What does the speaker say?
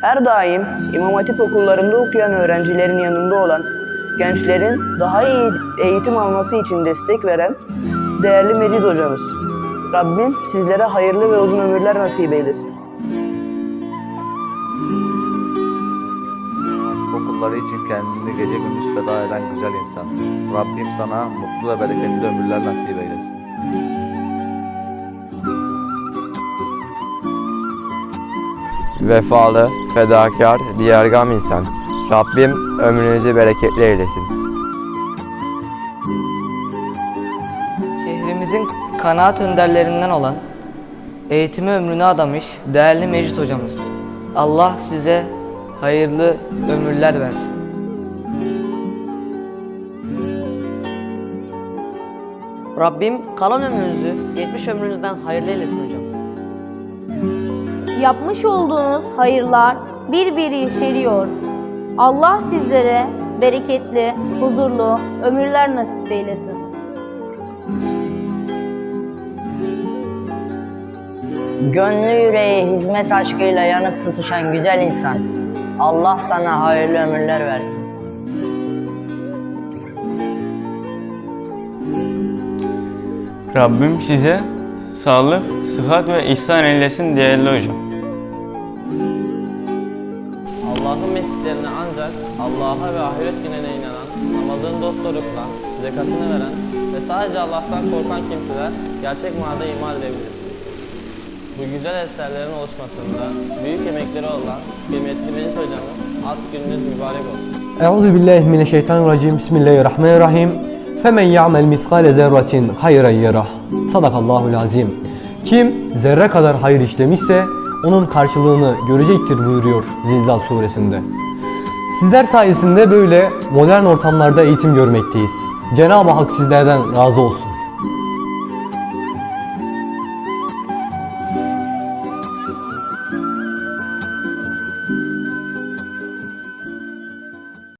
Her daim İmam Hatip okullarında okuyan öğrencilerin yanında olan, gençlerin daha iyi eğitim alması için destek veren değerli Mecid hocamız. Rabbim sizlere hayırlı ve uzun ömürler nasip eylesin. Okulları için kendini gece gündüz feda eden güzel insan. Rabbim sana mutlu ve bereketli ömürler nasip eylesin. Vefalı, fedakar, diyargam insan. Rabbim ömrünüzü bereketli eylesin. Şehrimizin kanaat önderlerinden olan, eğitimi ömrünü adamış değerli Mecit hocamız. Allah size hayırlı ömürler versin. Rabbim kalan ömrünüzü 70 ömrünüzden hayırlı eylesin hocam. Yapmış olduğunuz hayırlar bir bir yeşeriyor. Allah sizlere bereketli, huzurlu ömürler nasip eylesin. Gönlü yüreği hizmet aşkıyla yanıp tutuşan güzel insan. Allah sana hayırlı ömürler versin. Rabbim size sağlık, sıhhat ve ihsan eylesin değerli hocam. Allah'ın mescitlerine ancak Allah'a ve ahiret gününe inanan, namazın dostlukla zekatını veren ve sadece Allah'tan korkan kimseler gerçek manada iman edebilir. Bu güzel eserlerin oluşmasında büyük emekleri olan kıymetli Melih Hocamız az gününüz mübarek olsun. Euzu billahi mineşşeytanirracim. Bismillahirrahmanirrahim. Femen ya'mel mitkale zerratin hayran yerah. Sadakallahul azim. Kim zerre kadar hayır işlemişse onun karşılığını görecektir buyuruyor Zilzal suresinde. Sizler sayesinde böyle modern ortamlarda eğitim görmekteyiz. Cenab-ı Hak sizlerden razı olsun.